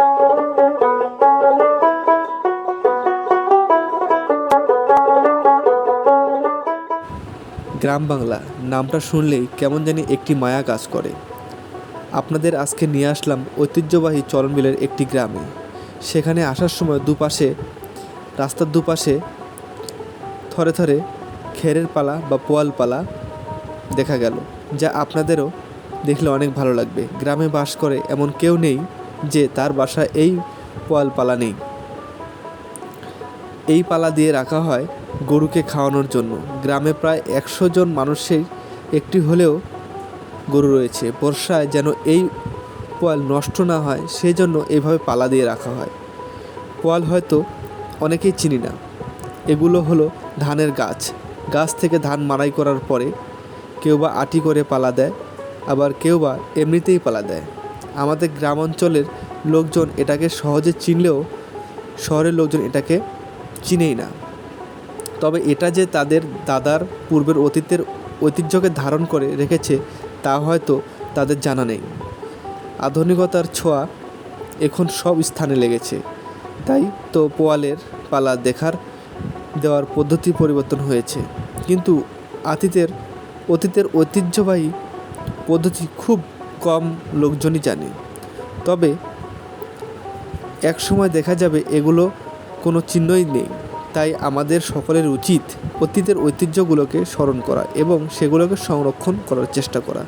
গ্রাম বাংলা, নামটা শুনলেই কেমন জানি একটি মায়া কাজ করে। আপনাদের আজকে নিয়ে আসলাম ঐতিহ্যবাহী চরণবিলের একটি গ্রামে। সেখানে আসার সময় দুপাশে, রাস্তার দুপাশে থরে থরে খেরের পালা বা পোয়াল পালা দেখা গেল, যা আপনাদেরও দেখলে অনেক ভালো লাগবে। গ্রামে বাস করে এমন কেউ নেই যে তার বাসায় এই পোয়াল পালা নেই। এই পালা দিয়ে রাখা হয় গরুকে খাওয়ানোর জন্য। গ্রামে প্রায় একশো জন মানুষের একটি হলেও গরু রয়েছে। বর্ষায় যেন এই পোয়াল নষ্ট না হয় সেই জন্য এইভাবে পালা দিয়ে রাখা হয়। পোয়াল হয়তো অনেকেই চিনি না। এগুলো হলো ধানের গাছ। গাছ থেকে ধান মাড়াই করার পরে কেউ বা আটি করে পালা দেয়, আবার কেউ বা এমনিতেই পালা দেয়। আমাদের গ্রাম অঞ্চলের লোকজন এটাকে সহজে চিনলেও শহরের লোকজন এটাকে চিনেই না। তবে এটা যে তাদের দাদার পূর্বের অতীতের ঐতিহ্যকে ধারণ করে রেখেছে, তা হয়তো তাদের জানা নেই। আধুনিকতার ছোঁয়া এখন সব স্থানে লেগেছে। তাই তো পোয়ালের পালা দেখার, দেওয়ার পদ্ধতি পরিবর্তন হয়েছে। কিন্তু অতীতের অতীতের ঐতিহ্যবাহী পদ্ধতি খুব কম লোকজনই জানে। তবে এক সময় দেখা যাবে এগুলো কোনো চিহ্নই নেই। তাই আমাদের সকলের উচিত অতীতের ঐতিহ্যগুলোকে স্মরণ করা এবং সেগুলোকে সংরক্ষণ করার চেষ্টা করা।